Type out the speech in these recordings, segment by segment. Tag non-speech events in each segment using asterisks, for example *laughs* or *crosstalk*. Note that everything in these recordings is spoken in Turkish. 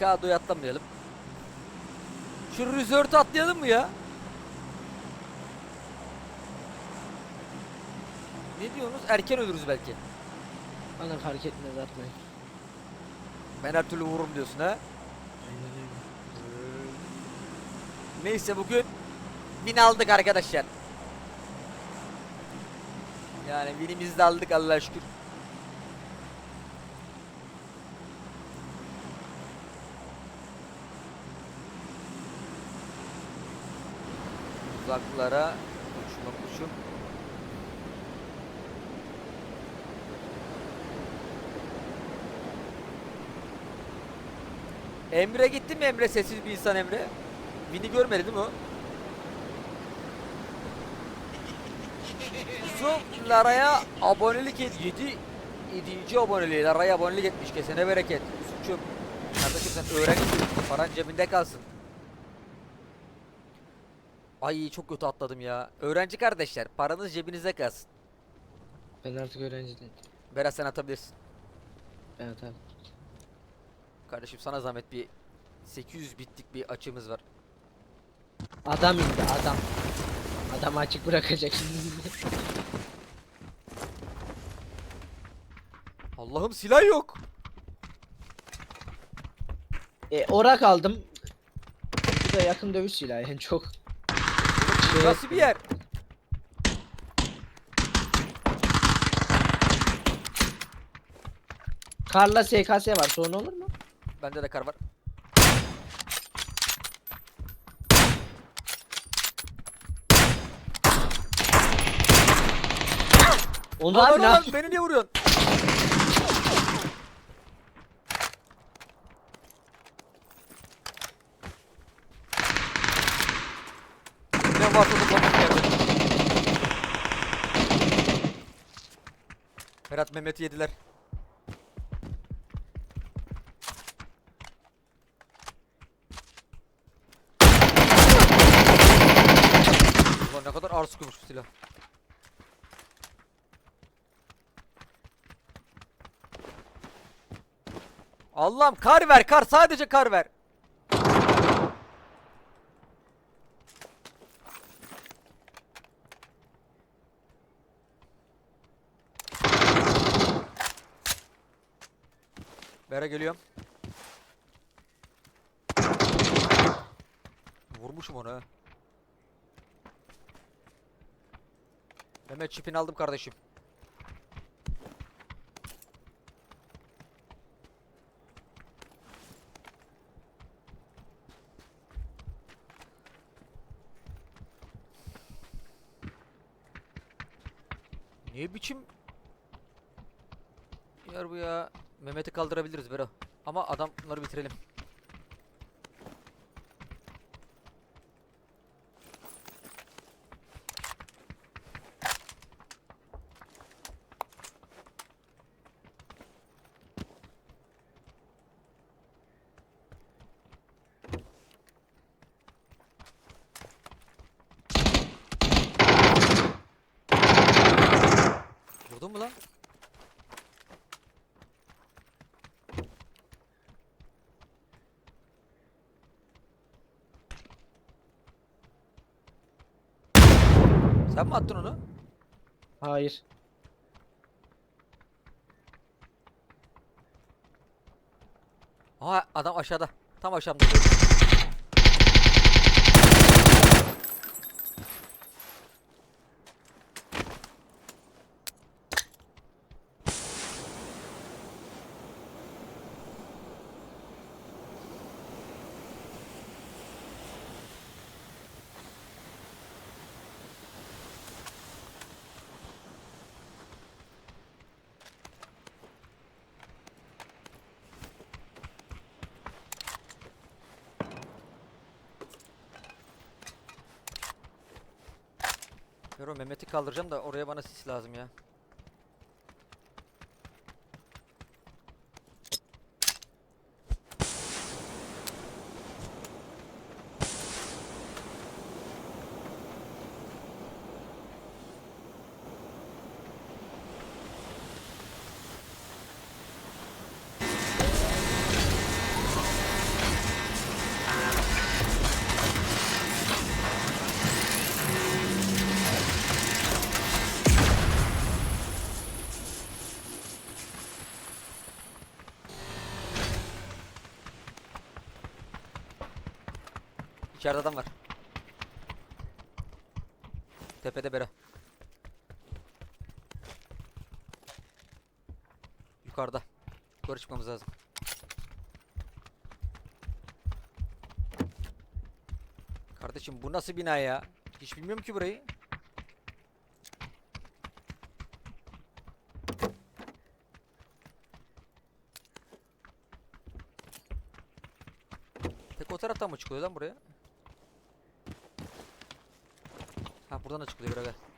Mikado'yu atlamayalım. Şu Resort'u atlayalım mı ya? Ne diyorsunuz? Erken ölürüz belki. Bana fark etmez atmayın. Ben her türlü vururum diyorsun ha? Aynen öyle. Neyse bugün win aldık arkadaşlar. Yani winimizi de aldık Allah'a şükür. Uzaklara uçma kuşum. Emre gitti mi Emre sessiz bir insan Emre? Win'i görmedi değil mi o? Lara'ya abonelik et. 7 7. aboneliği Lara'ya abonelik etmiş. Kesene bereket. Yusuf'cum. Kardeşim sen öğren paran cebinde kalsın. Ay çok kötü atladım ya. Öğrenci kardeşler paranız cebinize kalsın. Ben artık öğrenci değilim. Berat sen atabilirsin. Ben atarım. Kardeşim sana zahmet bir 800 bitlik bir açığımız var. Adam indi adam. Adam açık bırakacak şimdi. *laughs* Allah'ım silah yok. e, orak aldım. Bu da yakın dövüş silahı yani çok. Şey Nasıl bir yer? Karla SKS var sorun olur mu? Bende de kar var. Onur Lan abi lan ne lan, beni niye vuruyorsun? Da komik yerde. Berat Mehmet'i yediler. Ulan ne kadar ağır sıkıyormuş bu silah. Allah'ım kar ver kar sadece kar ver. Bera geliyorum. Vurmuşum onu. Mehmet çipini aldım kardeşim. Ne biçim yer bu ya? Mehmet'i kaldırabiliriz Bero. Ama adamları bitirelim. Vurdun mu lan? Sen mi attın onu? Hayır. Aha adam aşağıda. Tam aşağımda. Yoro Mehmet'i kaldıracağım da oraya bana sis lazım ya. İçeride adam var. Tepede bere. Yukarıda. Yukarı çıkmamız lazım. Kardeşim bu nasıl bina ya? Hiç bilmiyorum ki burayı. Tek o taraftan mı çıkıyor lan buraya? Ha buradan da çıkılıyor birader.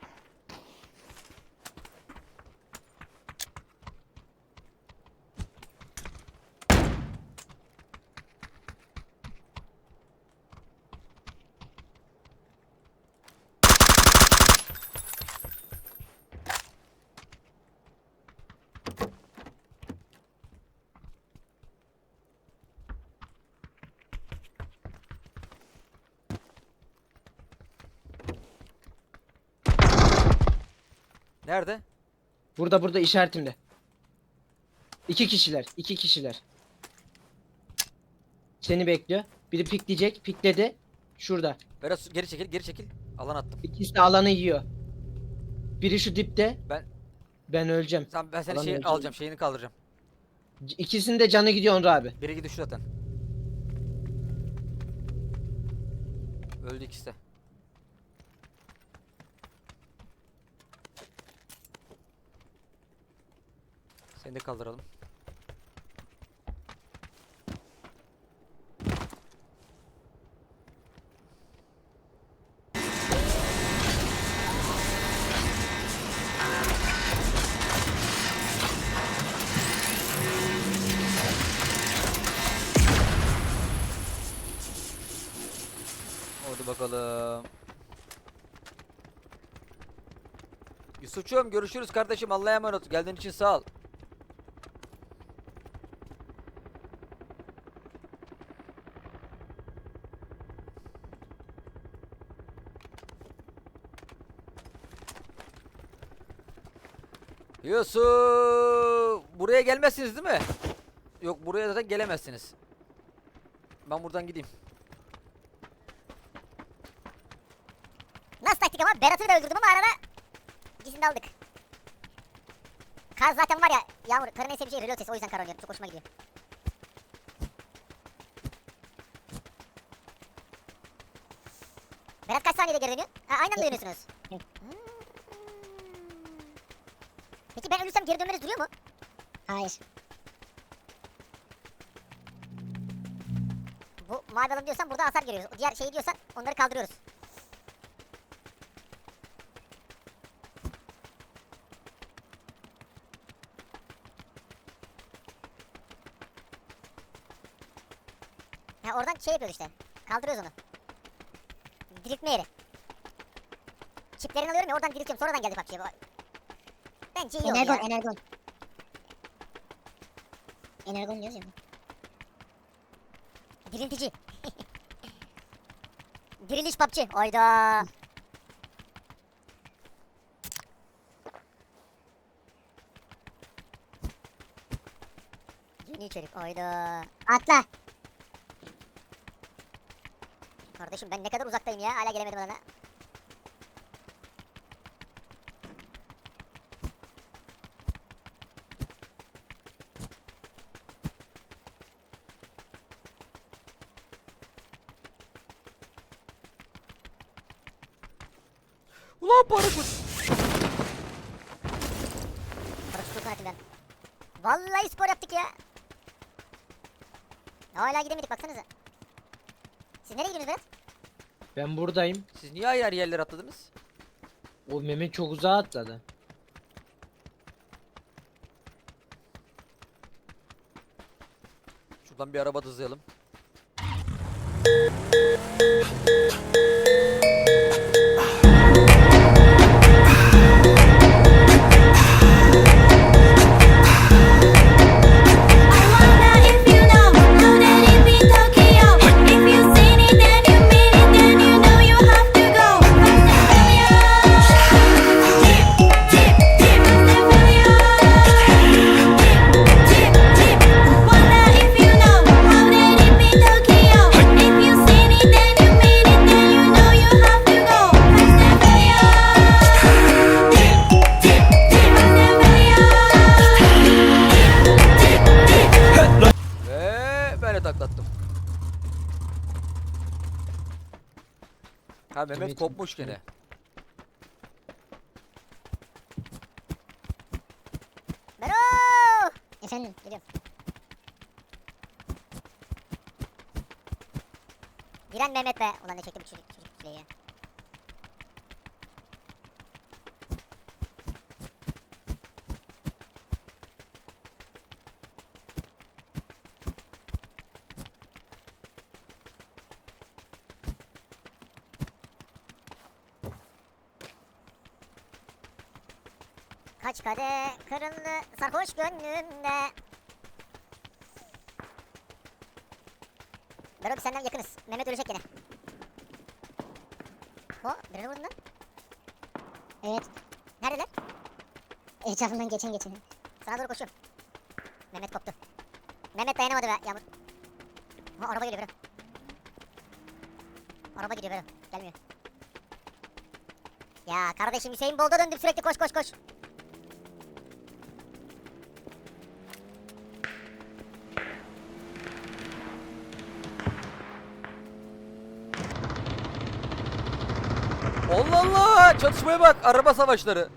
Nerede? Burada burada işaretimde. İki kişiler. iki kişiler. Seni bekliyor. Biri pikleyecek. Pikledi. Şurada. Berat geri çekil geri çekil. Alan attım. İkisi de alanı yiyor. Biri şu dipte. Ben- Ben öleceğim. Tamam ben seni Alan şey alacağım şeyini kaldıracağım. İkisinin de canı gidiyor Onur abi. Biri gidiyor zaten. Öldü ikisi de. Seni de kaldıralım. Hadi bakalım. Yusufçuğum görüşürüz kardeşim Allah'a emanet. Geldiğin için sağ ol. Yusuf buraya gelmezsiniz değil mi? Yok buraya zaten gelemezsiniz. Ben buradan gideyim. Nasıl taktik ama Berat'ı da öldürdüm ama arada ikisini de aldık. Kar zaten var ya Yağmur karın en sevdiği şey reload sesi o yüzden kar oynuyorum çok hoşuma gidiyor. Berat kaç saniyede geri dönüyor? Ha, aynı anda dönüyorsunuz. Ben geri dönmeniz duruyor mu? Hayır. Bu mavi alan diyorsan burada hasar görüyoruz. Diğer şeyi diyorsan onları kaldırıyoruz. Ha oradan şey yapıyoruz işte. Kaldırıyoruz onu. Diriltme yeri. Çiplerini alıyorum ya oradan diriltiyorum. Sonradan geldi PUBG'ye. Bence iyi Energon, ya. energon. Energon diyoruz ya. Diriltici. *laughs* Diriliş PUBG. Oyda. Yeni içerik. Oyda. Atla. Kardeşim ben ne kadar uzaktayım ya. Hala gelemedim alana. Paraşütü kanatım ben. Vallahi spor yaptık ya. Hala gidemedik baksanıza. Siz nereye gidiyorsunuz Berat? Ben buradayım. Siz niye ayrı ayrı yerlere atladınız? O Mehmet çok uzağa atladı. Şuradan bir araba da hızlayalım. Mehmet Mehmet kopmuş gene. Bero! Efendim geliyorum. Diren Mehmet be. Ulan ne çekti bu çocuk çocuk çileyi ya. Kaç kade kırıldı sarhoş gönlümde. Berobi senden yakınız. Mehmet ölecek gene. Ho, birini vurdun lan. Evet. Neredeler? Etrafından geçen geçen. Sana doğru koşuyorum. Mehmet koptu. Mehmet dayanamadı be Yağmur. Ha araba geliyor Bero. Araba gidiyor Bero. Gelmiyor. Ya kardeşim Hüseyin Bolt'a döndüm sürekli koş koş koş. Allah Allah! Çatışmaya bak. Araba savaşları.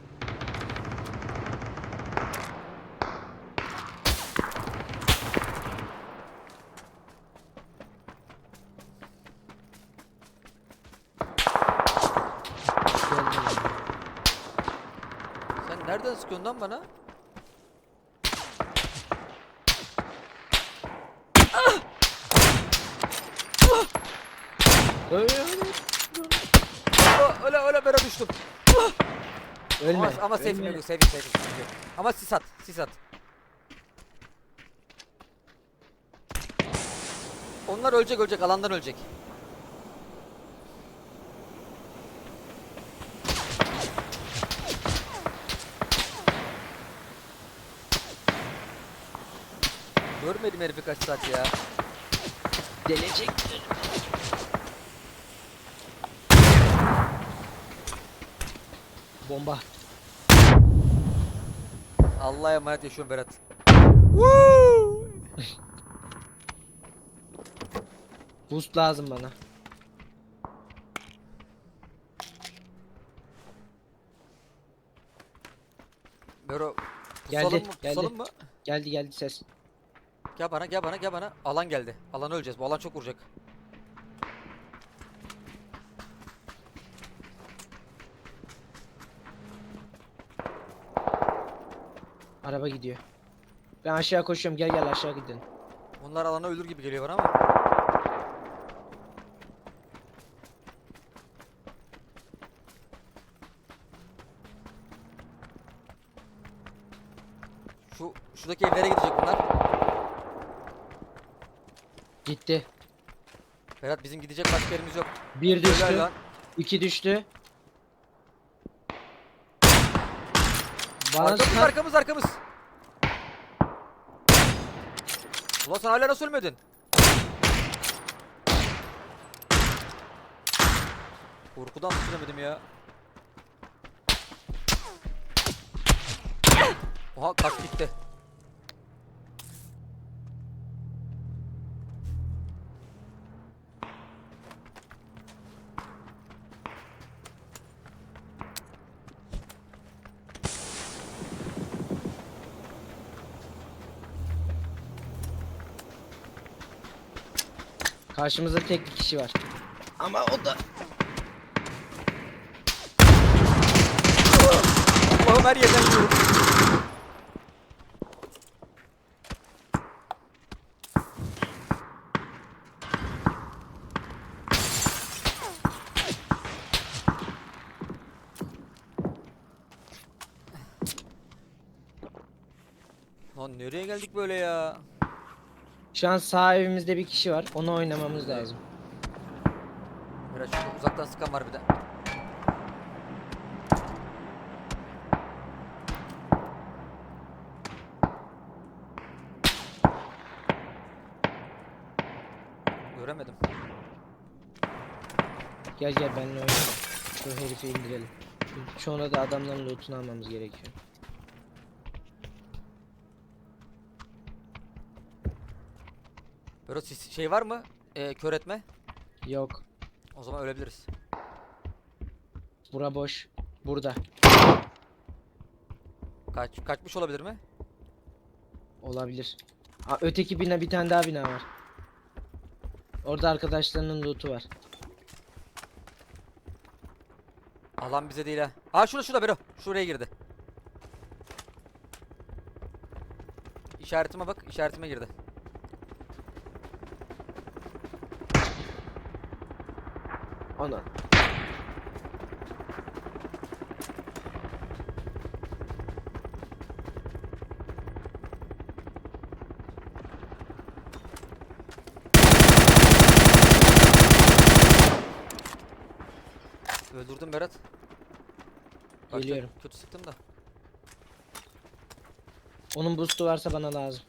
Sen nereden sıkıyorsun lan bana? Öyle Aa, Öyle öyle böyle düştüm. Ölme. Ama, ama safe ölme. Megu, safe safe. safe. Ama sis at, sis at. Onlar ölecek ölecek, alandan ölecek. Görmedim herifi kaç saat ya. Gelecektir. Bomba. Allah'a emanet yaşıyorum Berat. Boost lazım bana. Bero, Geldi, pusalım mı? geldi. Pusalım mı? Geldi geldi ses. Gel bana, gel bana, gel bana. Alan geldi. Alan öleceğiz. Bu alan çok vuracak. Araba gidiyor. Ben aşağı koşuyorum. Gel gel aşağı gidelim. Bunlar alana ölür gibi geliyor bana ama. Şu şuradaki evlere gidecek bunlar. Gitti. Berat bizim gidecek başka yerimiz yok. Bir Helal düştü. lan. iki düştü. Bana Arkamız sıkan- arkamız arkamız. Ulan sen hala nasıl ölmedin? Korkudan düşünemedim ya. Oha kaç gitti. Karşımızda tek bir kişi var. Ama o da Allah'ım her yerden yiyorum. Lan nereye geldik böyle ya? Şu an sağ evimizde bir kişi var. Onu oynamamız lazım. Biraz şurada uzaktan sıkan var bir de. Göremedim. Gel gel benimle oyna. Şu herifi indirelim. Sonra da adamların lootunu almamız gerekiyor. Sis- şey var mı? Ee, kör etme. Yok. O zaman ölebiliriz. Bura boş. Burada. Kaç kaçmış olabilir mi? Olabilir. Aa, öteki bina bir tane daha bina var. Orada arkadaşlarının loot'u var. Alan bize değil ha. Aa şurada şurada Bero. Şuraya girdi. İşaretime bak. işaretime girdi. Ana. Öldürdüm Berat. Bak, Geliyorum. Kötü, kötü sıktım da. Onun boost'u varsa bana lazım.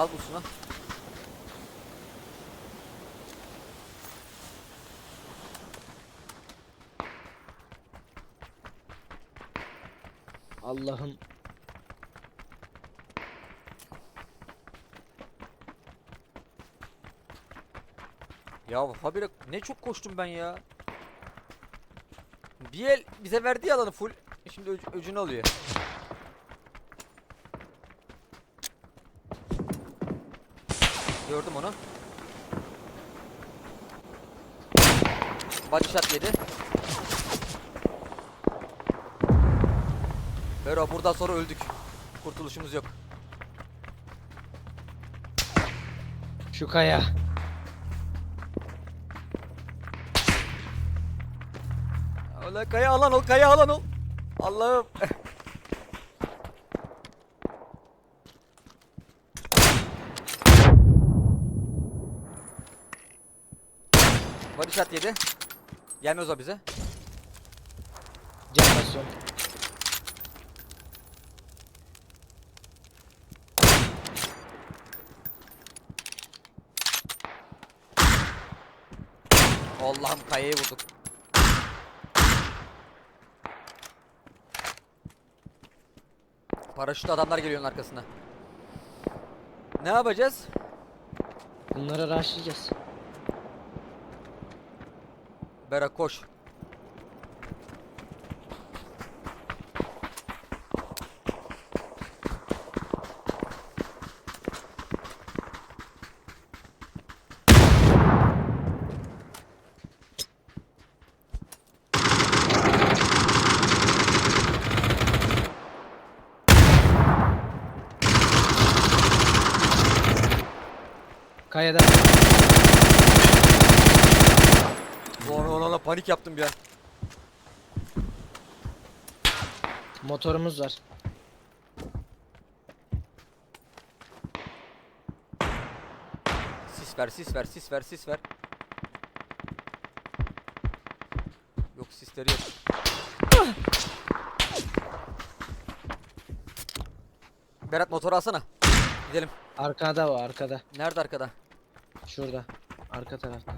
Al busunu. Allah'ım. Ya habire ne çok koştum ben ya. Bir el bize verdiği alanı full. Şimdi öc- öcünü alıyor. Gördüm onu. Body shot yedi. Bero buradan sonra öldük. Kurtuluşumuz yok. Şu kaya. Öyle kaya alan ol, kaya alan ol. Allah'ım. Body shot yedi. Gelmez o bize. Can basıyorum. Allah'ım kayayı vurduk. Paraşütlü adamlar geliyor onun arkasına. Ne yapacağız? Bunları rushlayacağız. Bera koş. Motorumuz var. Sis ver, sis ver, sis ver, sis ver. Yok sisleri yok. Berat motoru alsana. Gidelim. Arkada o arkada. Nerede arkada? Şurada. Arka tarafta.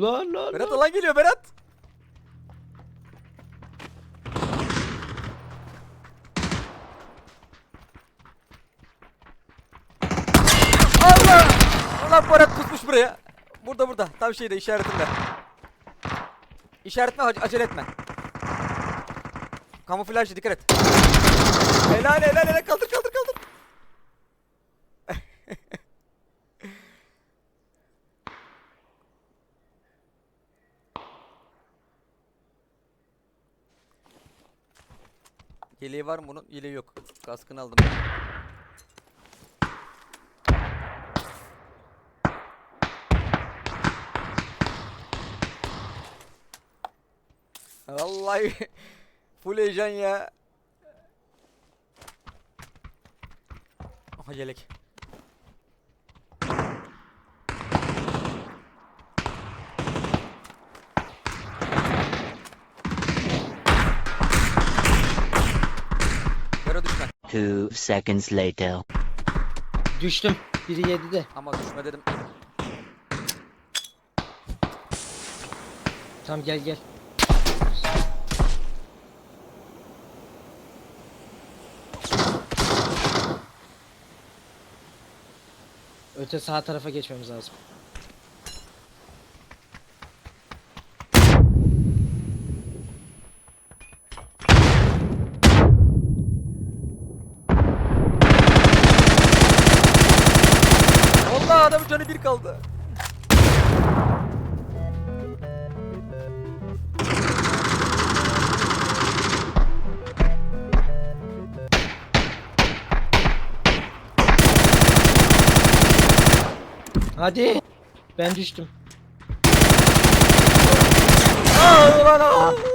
Lan lan Berat lan. alan geliyor Berat. Allah! Ulan Berat pusmuş buraya. Burada burada. Tam şeyde işaretimde. İşaretme ac- acele etme. Kamuflajlı dikkat et. Helal helal helal kaldır kaldır kaldır. Yeleği var mı bunun? Yeleği yok. Kaskını aldım. Vallahi *laughs* full heyecan ya. Aha yelek. Yere düşme. Two seconds later. Düştüm. Biri yedi de. Ama düşme dedim. Tamam gel gel. Öte sağ tarafa geçmemiz lazım. biri kaldı. Hadi. Ben düştüm. Aa, ulan, aa. Ah.